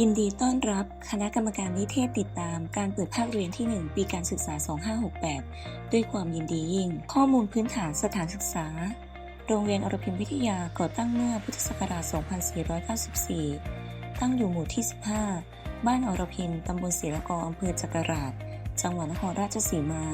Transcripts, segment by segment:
ยินดีต้อนรับคณะกรรมการนิเทศติดตามการเปิดภาคเรียนที่ 1 ปีการศึกษา 2568 ด้วยความยินดียิ่ง ข้อมูลพื้นฐานสถานศึกษา โรงเรียนอรพิมวิทยาก่อตั้งเมื่อพุทธศักราช 2494 ตั้งอยู่หมู่ที่ 15 บ้านอรพิมตำบลศรีลกออำเภอจักราช จังหวัดนครราชสีมา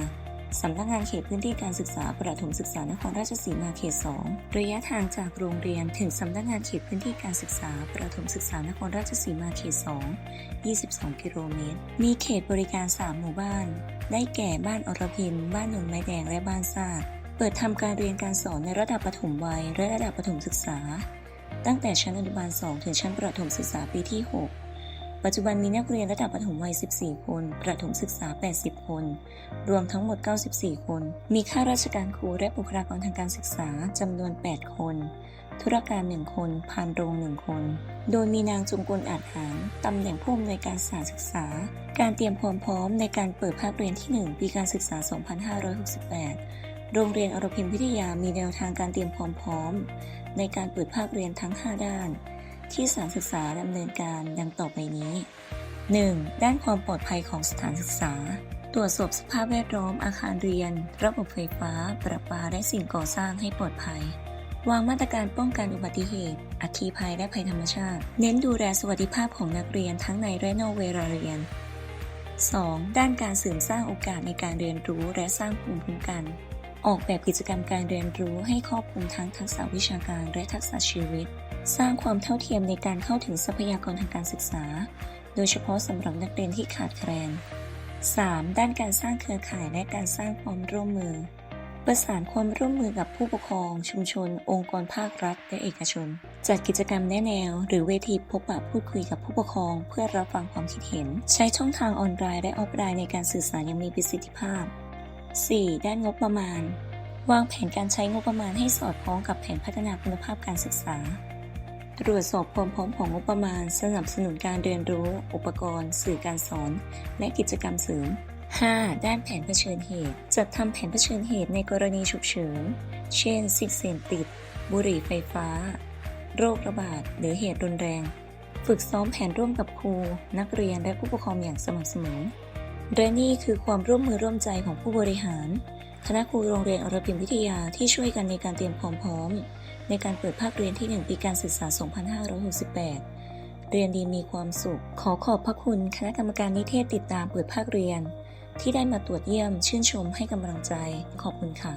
สำนักงานเขตพื้นที่การศึกษาประถมศึกษานครราชสีมาเขต 2 ระยะทางจากโรงเรียนถึงสำนักงานเขตพื้นที่การศึกษาประถมศึกษานครราชสีมาเขต 2 22 กิโลเมตร มีเขตบริการ 3 หมู่บ้าน ได้แก่บ้านอรพิมบ้านหนุนไม้แดงและบ้านซาดเปิดทำการเรียนการสอนในระดับประถมวัยและระดับประถมศึกษา ตั้งแต่ชั้นอนุบาล 2 ถึงชั้นประถมศึกษาปีที่ 6 ปัจจุบันมีนักเรียนระดับประถมวัย 14 คน ประถมศึกษา 80 คน รวมทั้งหมด 94 คน มีข้าราชการครูและบุคลากรทางการศึกษาจำนวน 8 คน ธุรการ 1 คน พานโรง 1 คน โดยมีนางจงกลอาจหารตำแหน่งผู้อำนวยการสถานศึกษา การเตรียมความพร้อมในการเปิดภาคเรียนที่ 1 ปีการศึกษา 2568โรงเรียนอรพิมวิทยามีแนวทางการเตรียมความพร้อม ในการเปิดภาคเรียนทั้ง 5 ด้าน ที่สถานศึกษาดำเนินการดังต่อไปนี้ 1. ด้านความปลอดภัยของสถานศึกษา ตรวจสอบสภาพแวดล้อมอาคารเรียน ระบบไฟฟ้า ประปา และสิ่งก่อสร้างให้ปลอดภัยวางมาตรการป้องกันอุบัติเหตุ อัคคีภัยและภัยธรรมชาติ เน้นดูแลสวัสดิภาพของนักเรียนทั้งในและนอกเวลาเรียน 2. ด้านการเสริมสร้างโอกาสในการเรียนรู้และสร้างภูมิคุ้มกัน ออกแบบกิจกรรมการเรียนรู้ให้ครอบคลุมทั้งทักษะวิชาการและทักษะชีวิต สร้างความเท่าเทียมในการเข้าถึงทรัพยากรทางการศึกษา โดยเฉพาะสำหรับนักเรียนที่ขาดแคลน 3. ด้านการสร้างเครือข่ายและการสร้างความร่วมมือ ประสานความร่วมมือกับผู้ปกครอง ชุมชน องค์กรภาครัฐ และเอกชน จัดกิจกรรมแนแนว หรือเวทีพบปะพูดคุยกับผู้ปกครอง เพื่อรับฟังความคิดเห็น ใช้ช่องทางออนไลน์และออฟไลน์ในการสื่อสารอย่างมีประสิทธิภาพ 4. ด้านงบประมาณ วางแผนการใช้งบประมาณให้สอดคล้องกับแผนพัฒนาคุณภาพการศึกษา ตรวจสอบความพร้อมของงบประมาณ สนับสนุนการเรียนรู้ อุปกรณ์ สื่อการสอน และกิจกรรมเสริม 5. ด้านแผนเผชิญเหตุ จัดทำแผนเผชิญเหตุในกรณีฉุกเฉิน เช่นสิ่งเสพติด บุหรี่ไฟฟ้า โรคระบาด หรือเหตุรุนแรง ฝึกซ้อมแผนร่วมกับครู นักเรียนและผู้ปกครองอย่างสม่ำเสมอ และนี่คือความร่วมมือร่วมใจของผู้บริหาร คณะครูโรงเรียนอรพิมวิทยาที่ช่วยกันในการเตรียมความพร้อม ในการเปิดภาคเรียนที่ 1 ปีการศึกษา 2568 เรียนดีมีความสุข ขอขอบพระคุณคณะกรรมการนิเทศติดตามเปิดภาคเรียน ที่ได้มาตรวจเยี่ยมชื่นชมให้กำลังใจ ขอบคุณค่ะ